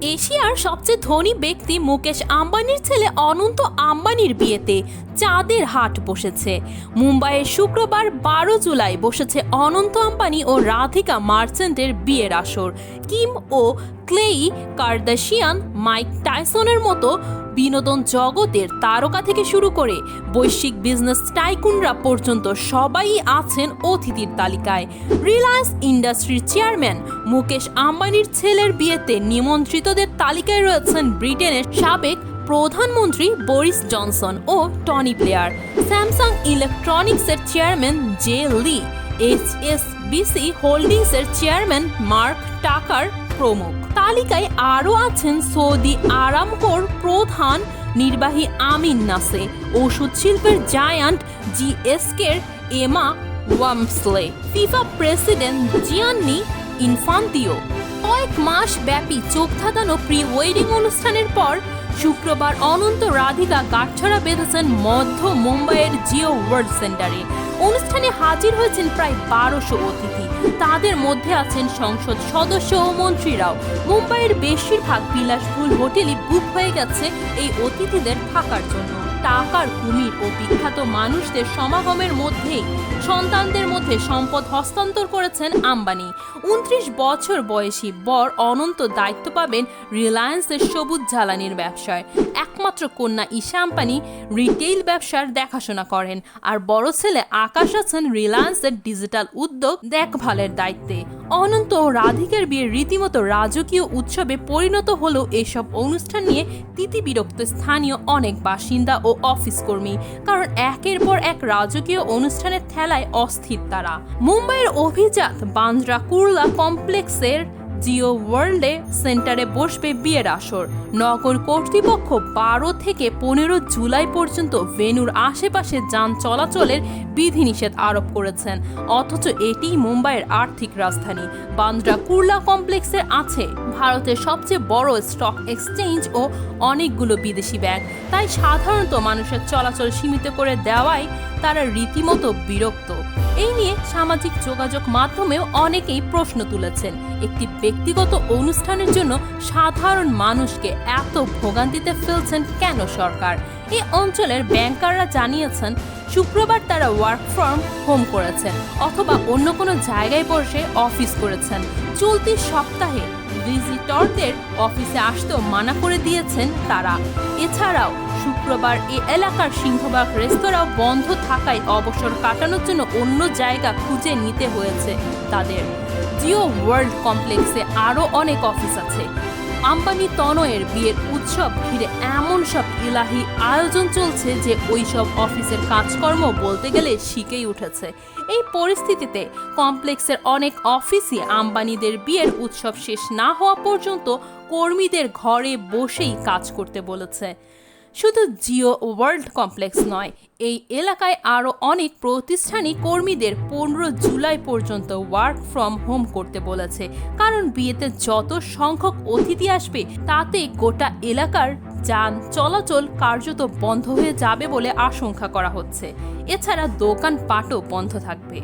এশিয়ার সবচেয়ে ধনী ব্যক্তি মুকেশ আম্বানির ছেলে অনন্ত আম্বানির বিয়েতে চাঁদের হাট বসেছে। মুম্বাইয়ে শুক্রবার বারো জুলাই বসেছে অনন্ত আম্বানি ও রাধিকা মার্চেন্টের বিয়ের আসর। কিম ও ক্লেই কার্দাশিয়ান মাইক টাইসনের মতো বিনোদন জগতের তারকা থেকে শুরু করে বৈশ্বিক বিজনেস টাইকুনরা পর্যন্ত সবাই আছেন অতিথির তালিকায়। রিলায়েন্স ইন্ডাস্ট্রির চেয়ারম্যান মুকেশ আম্বানির ছেলের বিয়েতে নিমন্ত্রিতদের তালিকায় রয়েছেন ব্রিটেনের সাবেক প্রধানমন্ত্রী বরিস জনসন ও টনি প্লেয়ার স্যামসাং ইলেকট্রনিক্সের chairman Jay Lee H S BC হোল্ডিংসের chairman Mark Tucker প্রমুখ। তালিকায় আরও আছেন সৌদি আরামকোর প্রধান নির্বাহী আমিন নাসে, ওষুধ শিল্পের giant জিএসকের Emma Walmsley, FIFA president Gianni Infantino. কয়েক মাস ব্যাপী চোখ ধাঁধানো প্রি ওয়েডিং অনুষ্ঠানের পর শুক্রবার অনন্ত রাধিকা গাঁটছড়া বেঁধেছেন মধ্য মুম্বাইয়ের জিও ওয়ার্ল্ড সেন্টারে। অনুষ্ঠানে হাজির হয়েছেন প্রায় বারোশো অতিথি। তাদের মধ্যে আছেন সংসদ সদস্য ও মন্ত্রীরাও। মুম্বাইয়ের বেশিরভাগ বিলাসবহুল হোটেলই বুক হয়ে গেছে এই অতিথিদের থাকার জন্য। টাকার কুমির ও বিখ্যাত মানুষদের সমাগমের মধ্যেই সন্তানদের মধ্যে সম্পদ হস্তান্তর করেছেন আম্বানি। উনত্রিশ বছর বয়সী বর অনন্ত দায়িত্ব পাবেন রিলায়েন্সের সবুজ জ্বালানির ব্যবসায়। একমাত্র কন্যা ঈশা আম্বানি রিটেইল ব্যবসার দেখাশোনা করেন আর বড় ছেলে আকাশ আছেন রিলায়েন্সের ডিজিটাল উদ্যোগ দেখভালের দায়িত্বে। অনন্ত ও রাধিকার বিয়ে রীতিমতো রাজকীয় উৎসবে পরিণত হলেও এসব অনুষ্ঠান নিয়ে তিতিবিরক্ত স্থানীয় অনেক বাসিন্দা ও অফিস কর্মী কারণ একের পর এক রাজকীয় অনুষ্ঠানের ঠেলায় অস্থির তারা। মুম্বাইয়ের অভিজাত বান্দ্রা কুরলা কমপ্লেক্সের জিও ওয়ার্ল্ডে সেন্টারে বসবে বিয়ের আসর। নগর কর্তৃপক্ষ বারো থেকে পনেরো জুলাই পর্যন্ত ভেনুর আশেপাশে যান চলাচলের বিধিনিষেধ আরোপ করেছেন। অথচ এটি মুম্বাইয়ের আর্থিক রাজধানী। বান্দ্রা কুর্লা কমপ্লেক্সে আছে ভারতের সবচেয়ে বড় স্টক এক্সচেঞ্জ ও অনেকগুলো বিদেশি ব্যাংক। তাই সাধারণত মানুষের চলাচল সীমিত করে দেওয়ায় তারা রীতিমতো বিরক্ত। এই নিয়ে সামাজিক যোগাযোগ মাধ্যমেও অনেকেই প্রশ্ন তুলেছেন। একটি ব্যক্তিগত অনুষ্ঠানের জন্য সাধারণ মানুষকে এত ভোগান্তিতে ফেলছেন কেন সরকার? এই অঞ্চলের ব্যাংকাররা জানিয়েছেন, শুক্রবার তারা ওয়ার্ক ফ্রম হোম করেছেন অথবা অন্য কোনো জায়গায় বসে অফিস করেছেন। চলতি সপ্তাহে ভিজিটরদের অফিসে আসতেও মানা করে দিয়েছেন তারা। এছাড়াও, শুক্রবার এ এলাকার সিংহবাগ রেস্তোরাঁ বন্ধ থাকায় অবসর কাটানোর জন্য অন্য জায়গা খুঁজে নিতে হয়েছে তাদের। জিও ওয়ার্ল্ড কমপ্লেক্সে আরও অনেক অফিস আছে। আম্বানি তনয়ের বিয়ের উৎসব ঘিরে এমন সব ইলাহি আয়োজন চলছে যে ওই সব অফিসের কাজকর্ম বলতে গেলে শিখেই উঠেছে। এই পরিস্থিতিতে কমপ্লেক্সের অনেক অফিসই আম্বানিদের বিয়ের উৎসব শেষ না হওয়া পর্যন্ত কর্মীদের ঘরে বসেই কাজ করতে বলেছে। শুধু জিও ওয়ার্ল্ড কমপ্লেক্স নয়, এই এলাকায় আরও অনেক প্রতিষ্ঠানই কর্মীদের পনেরো জুলাই পর্যন্ত ওয়ার্ক ফ্রম হোম করতে বলেছে। কারণ বিয়েতে যত সংখ্যক অতিথি আসবে, তাতে গোটা এলাকার যান চলাচল কার্যত বন্ধ হয়ে যাবে বলে আশঙ্কা করা হচ্ছে। এছাড়া দোকানপাটও বন্ধ থাকবে।